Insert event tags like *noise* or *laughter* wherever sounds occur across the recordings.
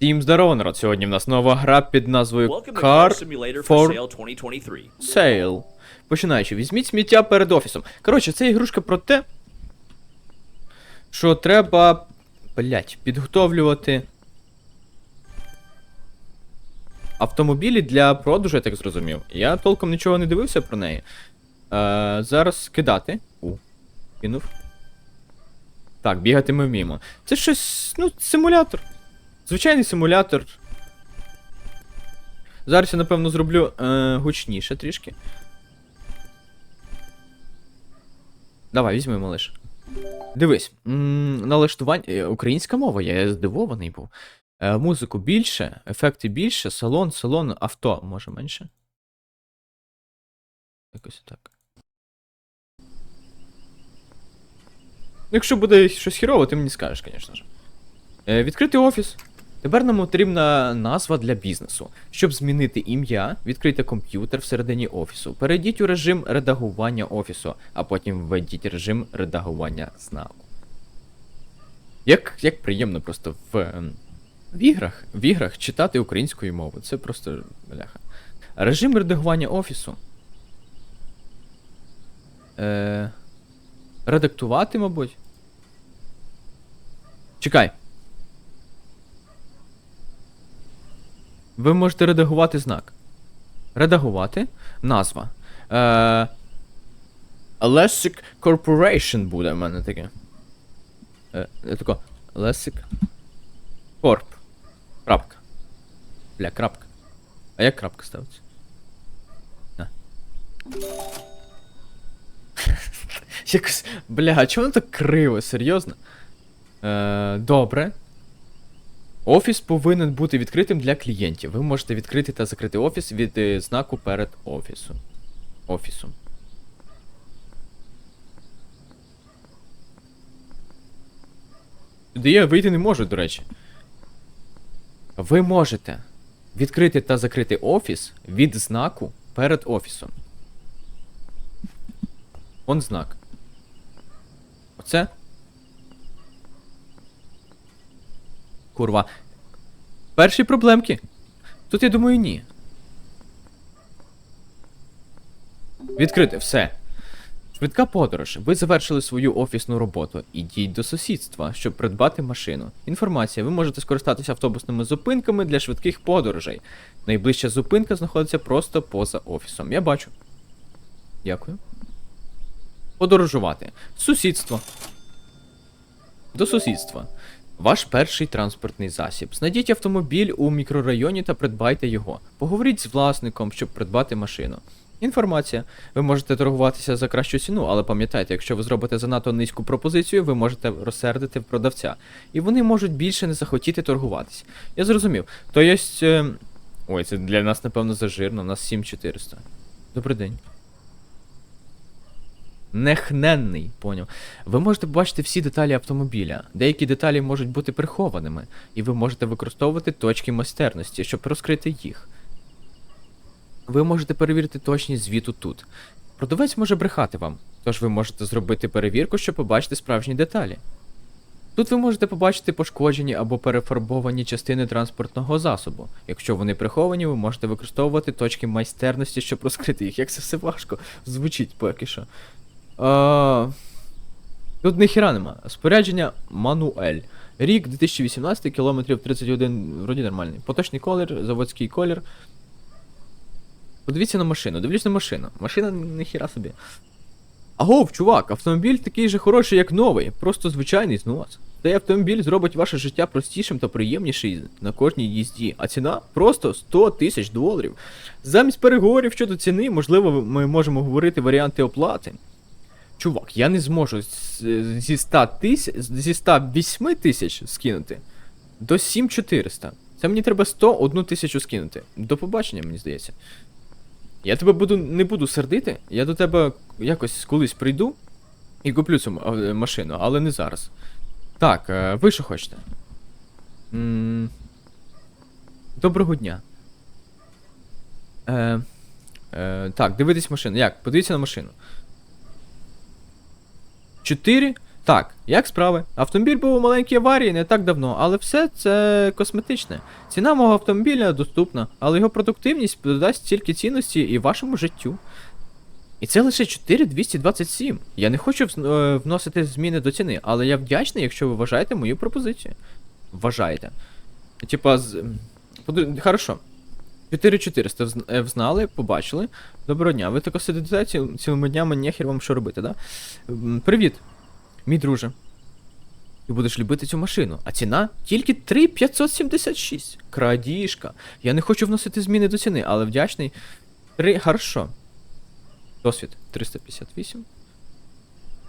Всім здорово, народ! Сьогодні в нас нова гра під назвою Car for for Sale 2023. Sale. Починаючи, візьміть сміття перед офісом. Коротше, це ігрушка про те, що треба. Блять, підготовлювати. Автомобілі для продажу, я так зрозумів. Я толком нічого не дивився про неї. Е, зараз кидати. У. Кинув. Так, бігати ми вміємо. Це щось, ну, симулятор. Звичайний симулятор. Зараз я, напевно, зроблю е, гучніше трішки. Давай, візьми, малиш. Дивись, налаштування. е, Українська мова, я здивований був. Е, музику більше, ефекти більше, салон, салон, авто, може менше. Якось так. Якщо буде щось хірово, ти мені скажеш, звісно ж. Е, відкрити офіс. Тепер нам потрібна назва для бізнесу. Щоб змінити ім'я, відкрийте комп'ютер всередині офісу. Перейдіть у режим редагування офісу, а потім введіть режим редагування знаку. Як, як приємно просто в, ем, в іграх в іграх читати українською мовою. Це просто бляха. Режим редагування офісу. Е, редактувати, мабуть. Чекай. Ви можете редагувати знак. Редагувати. Назва. Е, Lessic Corporation буде в мене таке. Е, тако. Lessic Corp. Крапка. Бля, крапка. А як крапка ставиться? На. *laughs* Якось. Бля, а чому так криво, серйозно? Е, добре. Офіс повинен бути відкритим для клієнтів. Ви можете відкрити та закрити офіс від е, знаку перед офісом. Офісом. Сюди я вийти не можу, до речі. Ви можете відкрити та закрити офіс від знаку перед офісом. Он знак. Оце? Курва. Перші проблемки. Тут я думаю, ні. Відкрити все. Швидка подорож. Ви завершили свою офісну роботу. Ідіть до сусідства, щоб придбати машину. Інформація. Ви можете скористатися автобусними зупинками для швидких подорожей. Найближча зупинка знаходиться просто поза офісом. Я бачу. Дякую. Подорожувати. Сусідство. До сусідства. Ваш перший транспортний засіб. Знайдіть автомобіль у мікрорайоні та придбайте його. Поговоріть з власником, щоб придбати машину. Інформація. Ви можете торгуватися за кращу ціну, але пам'ятайте, якщо ви зробите занадто низьку пропозицію, ви можете розсердити продавця. І вони можуть більше не захотіти торгуватися. Я зрозумів. То є. Е... Ой, це для нас, напевно, зажирно, у нас 7400. Добрий день. Нехненний, поняв. Ви можете побачити всі деталі автомобіля. Деякі деталі можуть бути прихованими, і ви можете використовувати точки майстерності, щоб розкрити їх. Ви можете перевірити точність звіту тут. Продавець може брехати вам, тож ви можете зробити перевірку, щоб побачити справжні деталі. Тут ви можете побачити пошкоджені або перефарбовані частини транспортного засобу. Якщо вони приховані, ви можете використовувати точки майстерності, щоб розкрити їх. Як це все важко звучить поки що. А, тут ніхіра нема. Спорядження Мануель. Рік 2018, кілометрів 31, вроді нормальний. Поточний колір, заводський колір. Подивіться на машину, дивлюсь на машину. Машина ніхіра собі. Агов, чувак, автомобіль такий же хороший, як новий, просто звичайний знос. Цей автомобіль зробить ваше життя простішим та приємнішим на кожній їзді, а ціна просто 100 тисяч доларів. Замість переговорів щодо ціни, можливо, ми можемо говорити варіанти оплати. Чувак, я не зможу зі 100 тисяч, зі 108 тисяч скинути до 7400. Це мені треба 101 тисячу скинути. До побачення, мені здається. Я тебе буду не буду сердити, я до тебе якось колись прийду і куплю цю е, машину, але не зараз. Так, е, ви що хочете? Доброго дня. Е, е, так, дивитись машину. Як? Подивіться на машину. 4 Так, як справи? Автомобіль був у маленькій аварії не так давно, але все це косметичне. Ціна мого автомобіля доступна, але його продуктивність додасть стільки цінності і вашому життю. І це лише 4227. Я не хочу е, вносити зміни до ціни, але я вдячний, якщо ви вважаєте мою пропозицію. Вважаєте. Типа, з. Хорошо. 4400 вз- е, взнали, побачили. Доброго дня. Ви тако сидите ці- цілими днями, нехер вам що робити, да? Привіт, мій друже. Ти будеш любити цю машину, а ціна тільки 3576. Крадіжка. Я не хочу вносити зміни до ціни, але вдячний. Три. Хорошо. Досвід 358.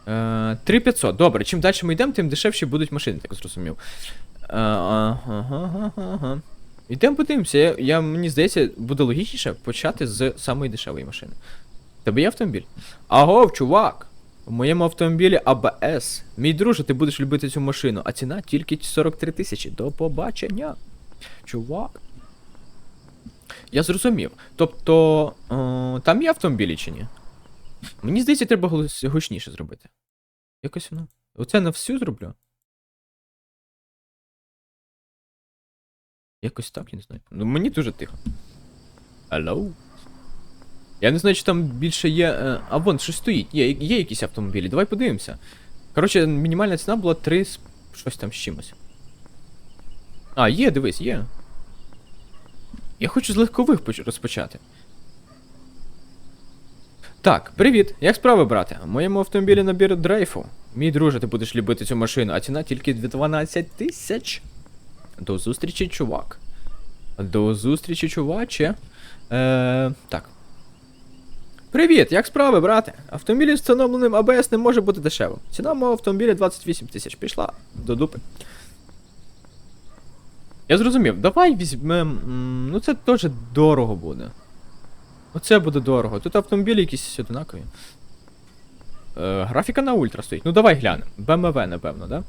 Е, 3500. Добре, чим далі ми йдемо, тим дешевші будуть машини, так зрозумів. Е, ага, ага, ага. Йдемо подивимося. Я, я, мені здається, буде логічніше почати з самої дешевої машини. Тебе є автомобіль? Агов, чувак! У моєму автомобілі АБС. Мій друже, ти будеш любити цю машину, а ціна тільки 43 тисячі. До побачення. Чувак. Я зрозумів. Тобто, е, там є автомобілі чи ні? Мені здається, треба гучніше зробити. Якось воно. Оце на всю зроблю. Якось так, я не знаю. Ну мені дуже тихо. Алло? Я не знаю, чи там більше є. е, А вон, щось стоїть. Є, є якісь автомобілі. Давай подивимося. Коротше, мінімальна ціна була 3 з щось там з чимось. А, є, дивись, є. Я хочу з легкових розпочати. Так, привіт. Як справи, брате? У моєму автомобілі набір дрейфу. Мій друже, ти будеш любити цю машину, а ціна тільки 12 тисяч. До зустрічі, чувак. До зустрічі, чуваче. Е, так. Привіт, як справи, брате? Автомобіль з встановленим АБС не може бути дешевим. Ціна мого автомобіля 28 тисяч. Пішла до дупи. Я зрозумів, давай візьмем. Ну це теж дорого буде. Оце буде дорого. Тут автомобілі якісь одинакові. Е, графіка на ультра стоїть. Ну давай глянемо. BMW, напевно, да?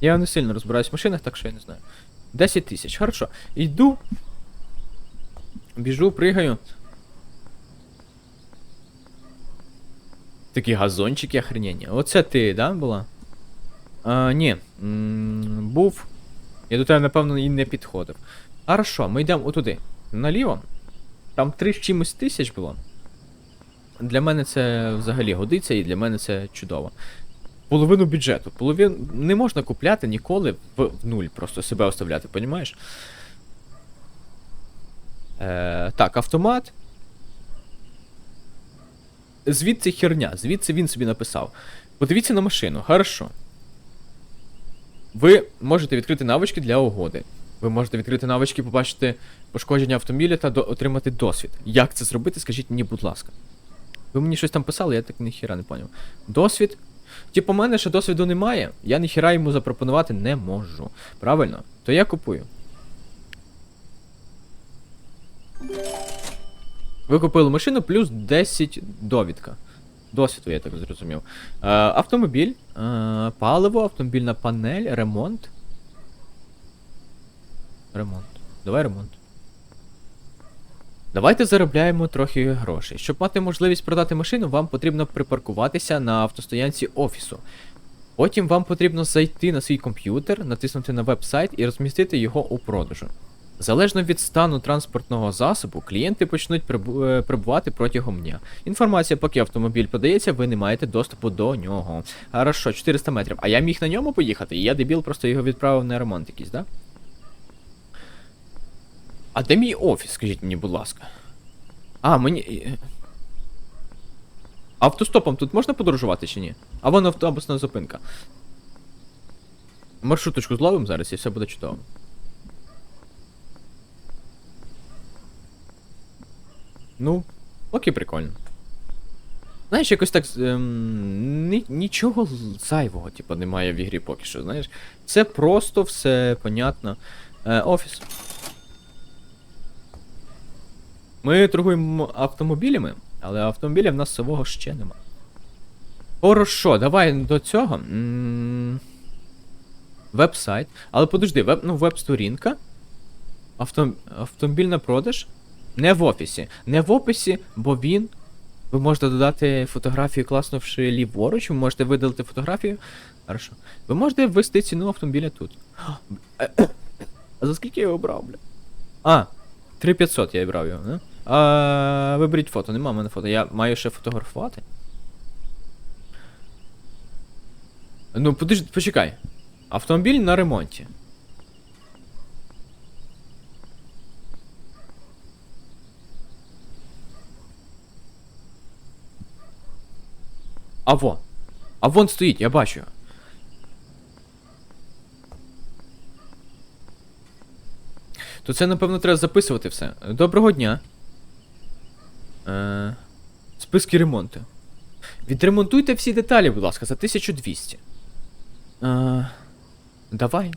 Я не сильно розбираюсь в машинах, так що я не знаю. 10 тисяч, хорошо. Йду. Біжу, пригаю. Такі газончики охрененні. Оце ти, да, була? А, ні. Був. Я до тебе, напевно, і не підходив. Хорошо, ми йдемо отуди. Наліво. Там три з чимось тисяч було. Для мене це взагалі годиться, і для мене це чудово. Половину бюджету. Половину не можна купляти ніколи в, нуль, просто себе оставляти, понімаєш? Е, так, автомат. Звідси херня, звідси він собі написав. Подивіться на машину, хорошо. Ви можете відкрити навички для угоди. Ви можете відкрити навички, побачити пошкодження автомобіля та до- отримати досвід. Як це зробити, скажіть мені, будь ласка. Ви мені щось там писали, я так ніхіра не поняв. Досвід. Типу, у мене ще досвіду немає, я ніхіра йому запропонувати не можу. Правильно? То я купую. Ви купили машину плюс 10 довідка. Досвіду, я так зрозумів. Е, автомобіль, е, паливо, автомобільна панель, ремонт. Ремонт. Давай ремонт. Давайте заробляємо трохи грошей. Щоб мати можливість продати машину, вам потрібно припаркуватися на автостоянці офісу. Потім вам потрібно зайти на свій комп'ютер, натиснути на веб-сайт і розмістити його у продажу. Залежно від стану транспортного засобу, клієнти почнуть е, прибувати протягом дня. Інформація, поки автомобіль продається, ви не маєте доступу до нього. Хорошо, 400 метрів. А я міг на ньому поїхати, і я дебіл просто його відправив на ремонт якийсь, да? А де мій офіс, скажіть мені, будь ласка. А, мені. е, Автостопом тут можна подорожувати чи ні? А вон автобусна зупинка. Маршруточку зловимо зараз і все буде чудово. Ну, окей, прикольно. Знаєш, якось так. Ем, ні, нічого зайвого, типу, немає в ігрі поки що, знаєш. Це просто все понятно. Е, офіс. Ми торгуємо автомобілями, але автомобіля в нас сового ще нема. Хорошо, давай до цього. Веб-сайт. Але подожди, веб, ну, веб-сторінка. Авто, автомобіль на продаж. Не в офісі. Не в описі, бо він. Ви можете додати фотографію, класнувши ліворуч, ви можете видалити фотографію. Хорошо. Ви можете ввести ціну автомобіля тут. А за скільки я його брав, бля? А, 3500 я брав його, не? А, виберіть фото, нема в мене фото. Я маю ще фотографувати. Ну, подожди, почекай. Автомобіль на ремонті. А во. А вон стоїть, я бачу. То це, напевно, треба записувати все. Доброго дня. Е, списки ремонту. Відремонтуйте всі деталі, будь ласка, за 1200. Е, давай.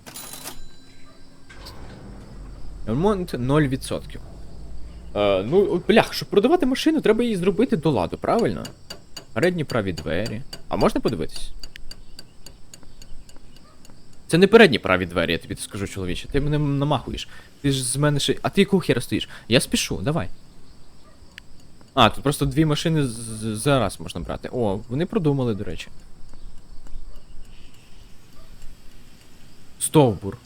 Ремонт 0%. Е, ну, блях, щоб продавати машину, треба її зробити до ладу, правильно? Передні праві двері. А можна подивитись? Це не передні праві двері, я тобі скажу, чоловіче. Ти мене намахуєш. Ти ж з мене ще. А ти якого хера стоїш? Я спішу, давай. А, тут просто дві машини зараз можна брати. О, вони продумали, до речі. Стовбур.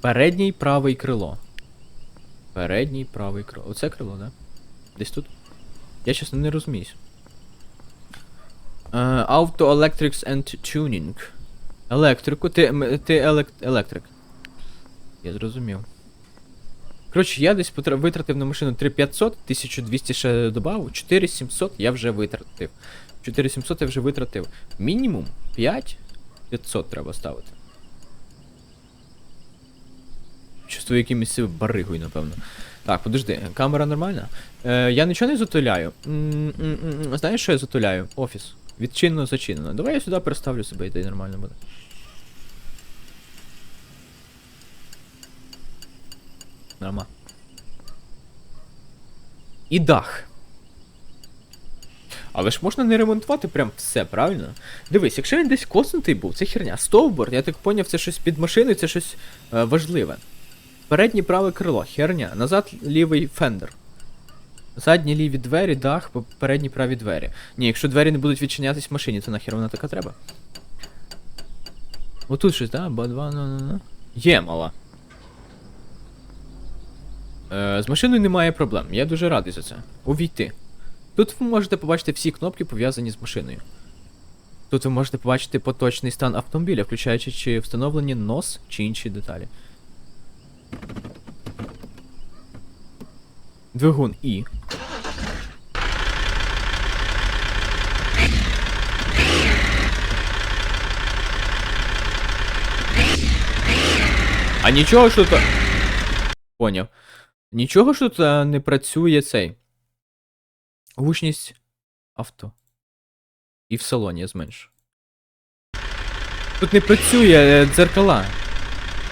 Передній правий крило. Передній правий крило. Оце крило, да? Десь тут? Я чесно не розуміюсь. Е, Auto Electrics and Tuning. Електрику. Ти, ти елек, електрик. Я зрозумів. Коротше, я десь потра- витратив на машину 3500, 1200 ще додав, 4700 я вже витратив. 4700 я вже витратив. Мінімум 5500 треба ставити. Чувствую якимось себе баригою, напевно. Так, подожди, камера нормальна? Е, я нічого не затуляю. М-м-м, Знаєш, що я затуляю? Офіс. Відчинено, зачинено. Давай я сюди переставлю себе і тоді нормально буде. Норма. І дах. Але ж можна не ремонтувати прям все, правильно? Дивись, якщо він десь коснутий був, це херня. Стовбур, я так поняв, це щось під машиною, це щось е, важливе. Переднє праве крило, херня. Назад лівий фендер. Задні ліві двері, дах, передні праві двері. Ні, якщо двері не будуть відчинятись в машині, то нахер вона така треба. Отут щось, да? Ба 2 на на на. Є мала. Е, з машиною немає проблем. Я дуже радий за це. Увійти. Тут ви можете побачити всі кнопки пов'язані з машиною. Тут ви можете побачити поточний стан автомобіля, включаючи чи встановлені нос чи інші деталі. Двигун І. А нічого, що то. Поняв. Нічого, що е, не працює цей. Гучність авто. І в салоні я зменшу. Тут не працює е, дзеркала.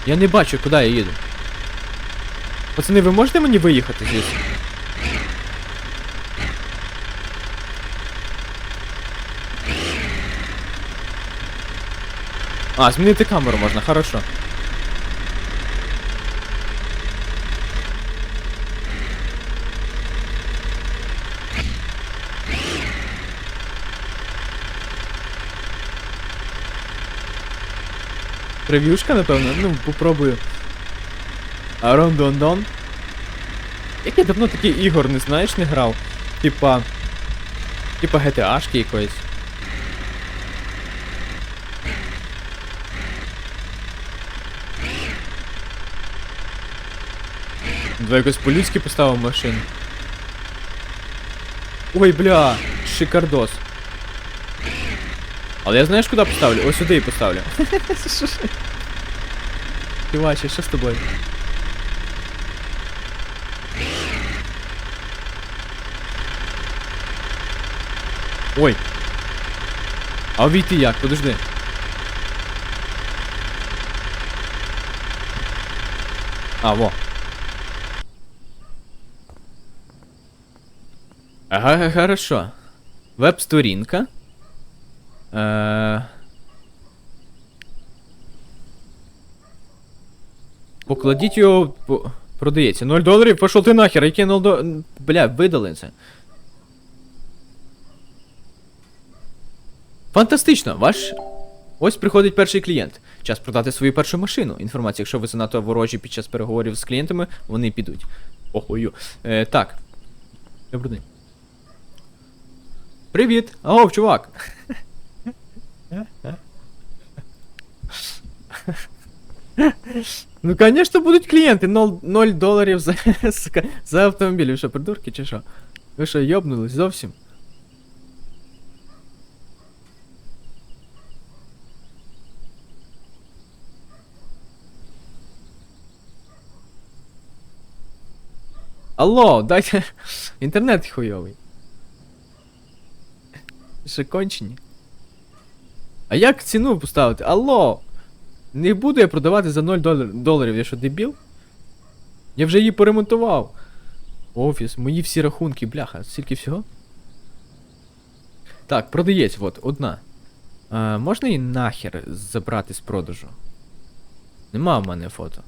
Я не бачу, куди я їду. Пацани, ви можете мені виїхати звідси? А, змінити камеру можна, хорошо. Прев'юшка, напевно, ну, попробую. Арондондон. Як я давно такий ігор, не знаєш, не грав. Типа. Типа GTA-шки якоїсь. Давай якось по-людськи поставив машину. Ой, бля, шикардос. Але я знаєш, куди поставлю? Ось сюди і поставлю. *laughs* Чуваче, що з тобою? Ой. А увійти як? Подожди. А, во. Ага, хорошо. Веб-сторінка. Е... Покладіть його. Продається. 0 доларів, пошов ти нахер, яке 0 доларів. Бля, видали це. Фантастично! Ваш. Ось приходить перший клієнт. Час продати свою першу машину. Інформація, якщо ви занадто ворожі під час переговорів з клієнтами, вони підуть. Охою. Е, так. Добрий день. Привіт! Агов, чувак! *laughs* Ну, конечно, будуть клієнти. 0 доларів за, *laughs* сука, за автомобіль. Ви що, придурки чи що? Ви що, йобнулись зовсім? Алло, дайте. *laughs* Інтернет хуйовий. Ще кончені. А як ціну поставити? Алло! Не буду я продавати за 0 долар- доларів, я що дебіл? Я вже її поремонтував. Офіс, мої всі рахунки, бляха, стільки всього. Так, продається, от, одна. А, можна її нахер забрати з продажу? Нема в мене фото.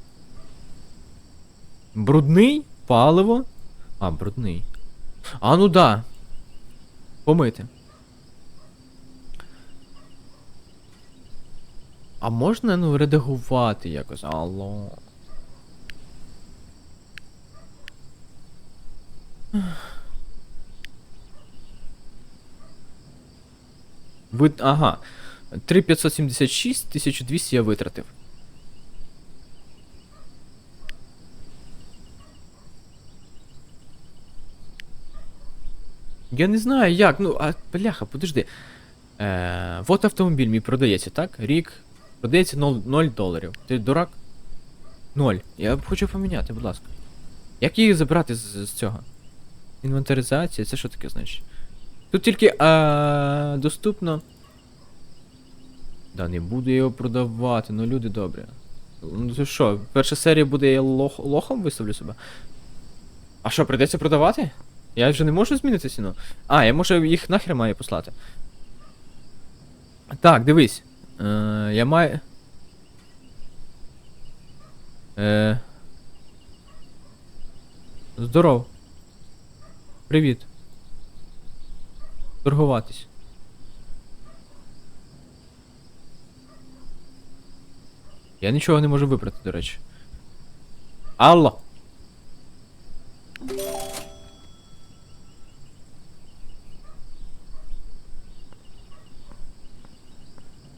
Брудний? Паливо? А, брудний. А, ну да. Помити. А можна, ну, редагувати якось? Алло. Ви... Ага. 3576, 1200 я витратив. Я не знаю як, ну, а бляха, подожди. Е, вот автомобіль мій продається, так? Рік. Продається 0, 0 доларів. Ти дурак? 0. Я хочу поміняти, будь ласка. Як її забрати з, з цього? Інвентаризація, це що таке значить? Тут тільки а, доступно. Да, не буду його продавати, ну люди добрі. Ну то що, перша серія буде я лох, лохом виставлю себе? А що, прийдеться продавати? Я вже не можу змінити ціну. А, я можу їх нахер маю послати. Так, дивись. Е, я маю. Е... Здоров. Привіт. Торгуватись. Я нічого не можу вибрати, до речі. Алло.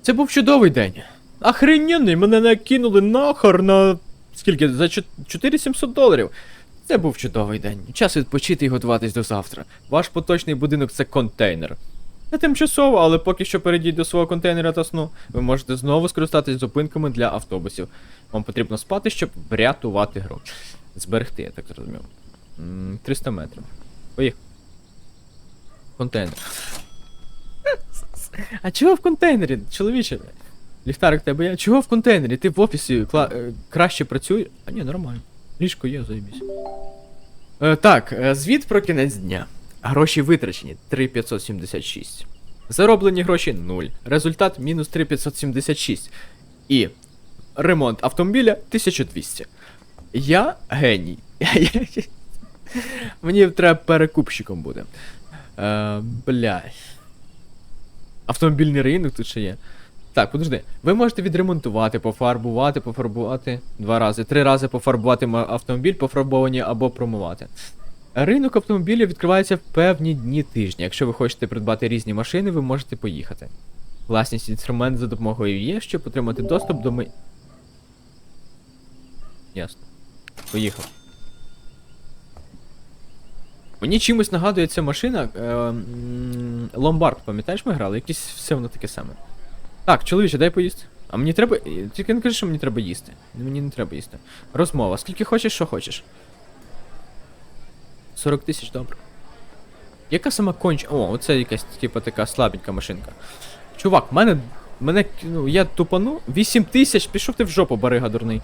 Це був чудовий день. Охрененний, мене накинули нахер на. Скільки? За 4700 доларів. Це був чудовий день. Час відпочити і готуватись до завтра. Ваш поточний будинок це контейнер. Не тимчасово, але поки що перейдіть до свого контейнера та сну, ви можете знову скористатись зупинками для автобусів. Вам потрібно спати, щоб врятувати гру. Зберегти, я так зрозумів. 300 метрів. Поїхали. Контейнер. А чого в контейнері, чоловіче? Ліхтарик тебе є. Чого в контейнері? Ти в офісі кла- е, краще працюєш? А ні, нормально. Ліжко є, заєбісь. Е, так, е, звіт про кінець дня. Гроші витрачені 3576. Зароблені гроші 0. Результат мінус 3576. І ремонт автомобіля 1200. Я геній. *laughs* Мені треба перекупщиком бути. Е, блядь. Автомобільний ринок тут ще є. Так, подожди. Ви можете відремонтувати, пофарбувати, пофарбувати два рази, три рази пофарбувати автомобіль, пофарбовані або промивати. Ринок автомобілів відкривається в певні дні тижня. Якщо ви хочете придбати різні машини, ви можете поїхати. Власність інструмент за допомогою є, щоб отримати доступ до ми. Ясно. Поїхав. Мені чимось нагадує ця машина. Е, Ломбард, пам'ятаєш, ми грали? Якесь все воно таке саме. Так, чоловіче, дай поїсти. А мені треба. е, Тільки не кажи, що мені треба їсти. Мені не треба їсти. Розмова. Скільки хочеш, що хочеш. 40 тисяч, добре. Яка сама конч. О, оце якась, типа, така слабенька машинка. Чувак, мене. Мене. Ну, я тупану. 8 тисяч, пішов ти в жопу, барига дурний.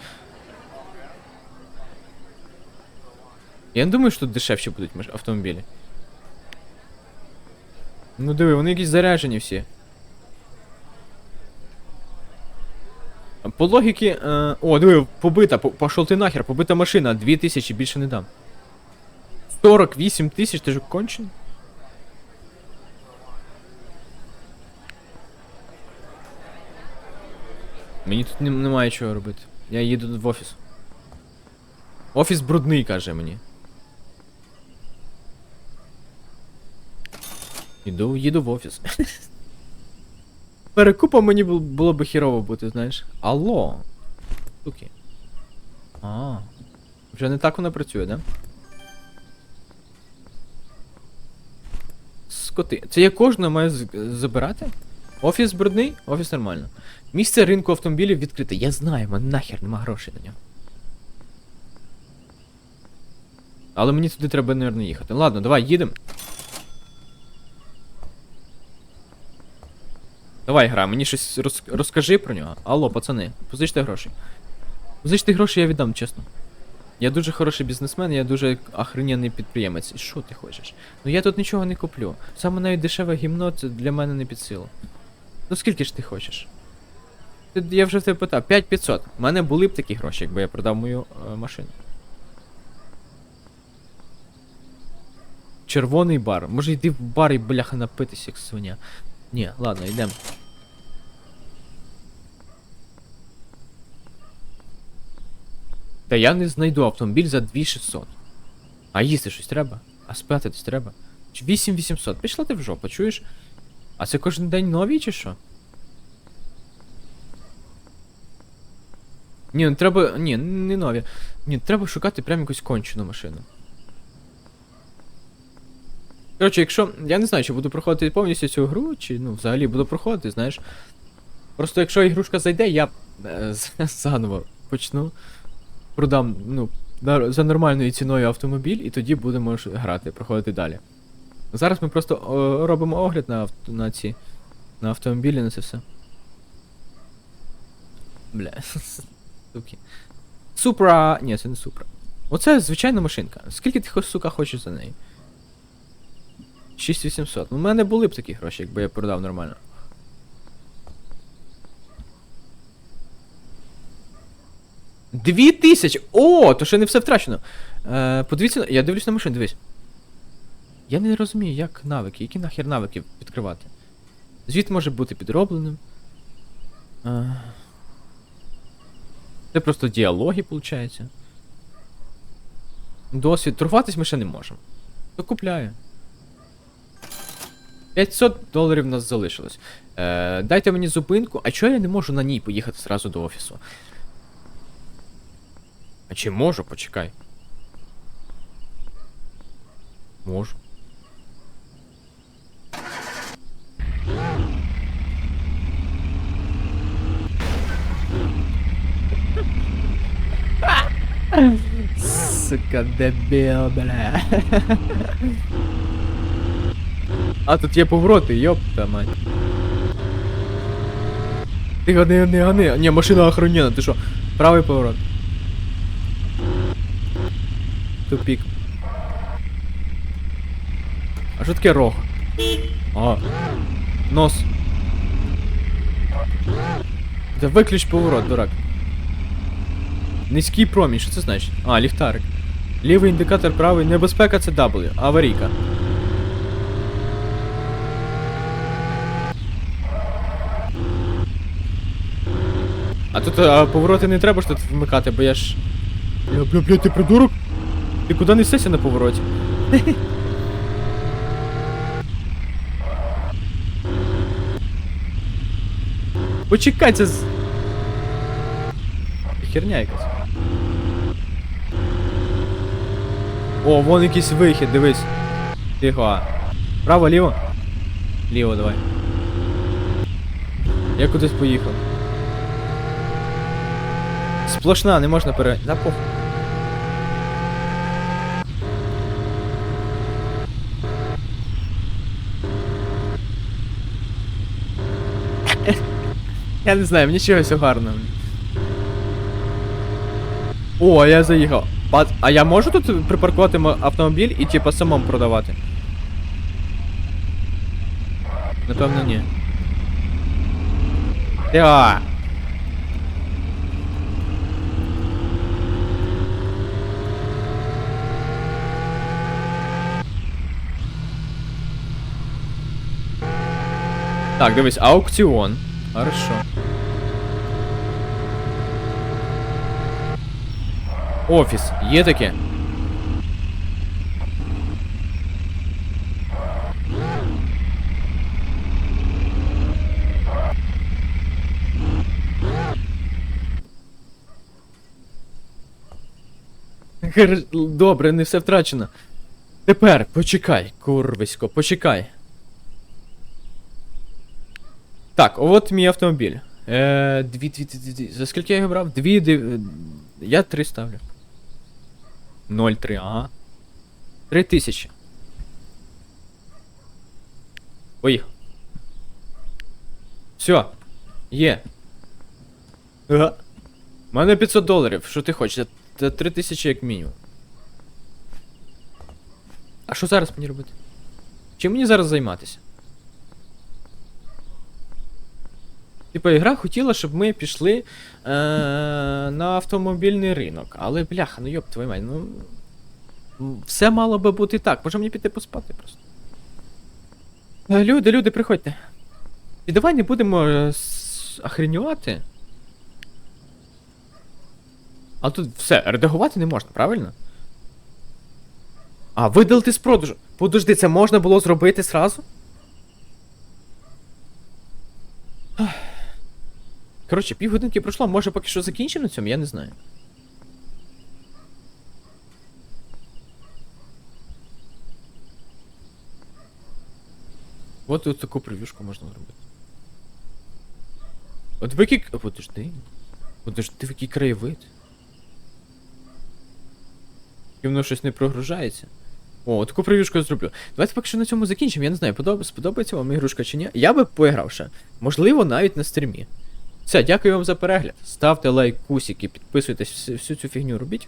Я не думаю, що тут дешевші будуть автомобілі. Ну диви, вони якісь заряджені всі. По логіки. Е... О, диви, побита, по- пошов ти нахер, побита машина, 2000 більше не дам. 48 тисяч, ти ж кончений? Мені тут немає чого робити. Я їду в офіс. Офіс брудний, каже мені. Іду, їду в офіс. *laughs* Перекупом мені було би хірово бути, знаєш. Алло. Суки. А. Вже не так воно працює, да? Скоти. Це я кожного маю забирати? Офіс брудний, офіс нормально. Місце ринку автомобілів відкрите. Я знаю, мене нахер нема грошей на нього. Але мені туди треба, мабуть, їхати. Ладно, давай, їдемо. Давай, гра, мені щось роз... розкажи про нього. Алло, пацани, позичте гроші. Позичте гроші, я віддам, чесно. Я дуже хороший бізнесмен, я дуже охрененний підприємець. І що ти хочеш? Ну я тут нічого не куплю. Саме навіть дешеве гімно це для мене не під силу. Ну скільки ж ти хочеш? Я вже тебе питав, 5500. У мене були б такі гроші, якби я продав мою е, машину. Червоний бар. Може йди в бар і бляха напитися, як свиня. Ні, ладно, йдемо. Та я не знайду автомобіль за 2600. А їсти щось треба? А спати десь треба? Чи 8800. Пішла ти в жопу, чуєш? А це кожен день нові чи що? Ні, ну треба. Ні, не нові. Ні, треба шукати прям якусь кончену машину. Коротше, якщо. Я не знаю, чи буду проходити повністю цю гру, чи ну взагалі буду проходити, знаєш. Просто якщо ігрушка зайде, я е, заново почну. Продам, ну, за нормальною ціною автомобіль, і тоді будемо грати, проходити далі. Зараз ми просто о, робимо огляд на, авто, на ці. На автомобілі, на це все. Бля. *laughs* Суки. Супра. Ні, це не Супра. Оце звичайна машинка. Скільки ти, сука, хочеш за неї? 6800. Ну, в мене були б такі гроші, якби я продав нормально. Дві тисячі! О, то ще не все втрачено. Е, подивіться, я дивлюсь на машину, дивись. Я не розумію, як навики, які нахер навики відкривати. Звіт може бути підробленим. Е, це просто діалоги, виходить. Досвід. Торгуватись ми ще не можемо. То купляю. 500 доларів в нас залишилось. Е, дайте мені зупинку. А чого я не можу на ній поїхати зразу до офісу? А чи можу? Почекай. Можу. Сука, дебіл, бля. А, тут є повороти, йопта мать. Ти гони, гони, гони. Ні, машина охренена, ти що? Правий поворот. Тупік. А що таке рог? А. Нос. Да виключ поворот, дурак. Низький промінь, що це значить? А, ліхтарик. Лівий індикатор правий, небезпека це W, аварійка. А тут а, повороти не треба ж тут вмикати, бо я ж. Бля, бля, бля, ти придурок? Ти куди несешся на повороті? *laughs* Почекай, це з. Херня якась. О, вон якийсь вихід, дивись. Тихо. Право, ліво? Ліво, давай. Я кудись поїхав. Сплошна, не можна пере... Да похуй. Я не знаю, мені чогось гарно. О, я заїхав. Пат- А я можу тут припаркувати м- автомобіль і типа самому продавати? Напевно, ні. Я. Так, дивись, аукціон. Хорошо. Офіс, є таке? Добре, не все втрачено. Тепер почекай, курвисько, почекай. Так, от мій автомобіль. Е, дві, дві, дві, дві, дві. За скільки я його брав? Дві, див... Я три ставлю. 0,3, ага. Три тисячі. Поїхав. Все. Є. Ага. У мене 500 доларів. Що ти хочеш? Це 3 тисячі як мінімум. А що зараз мені робити? Чим мені зараз займатися? Типа, ігра хотіла, щоб ми пішли е- на автомобільний ринок. Але бляха, ну йоп твою мать, ну. Все мало би бути так. Може мені піти поспати просто. Е, Люди, люди, приходьте. І давай не будемо е, охренювати. А тут все, редагувати не можна, правильно? А, видалити з продажу. Подожди, це можна було зробити зразу? Коротше, півгодинки пройшло, може поки що закінчимо на цьому, я не знаю. От тут таку прев'юшку можна зробити. От ви який... Подожди. Подожди, в який краєвид. І воно щось не прогружається. О, таку прев'юшку я зроблю. Давайте поки що на цьому закінчимо. Я не знаю, подоб... сподобається вам ігрушка чи ні. Я би поіграв ще. Можливо, навіть на стрімі. Все, дякую вам за перегляд. Ставте лайк, кусики, підписуйтесь, всю, цю фігню робіть.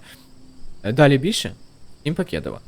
Е, Далі більше. Всім покедова.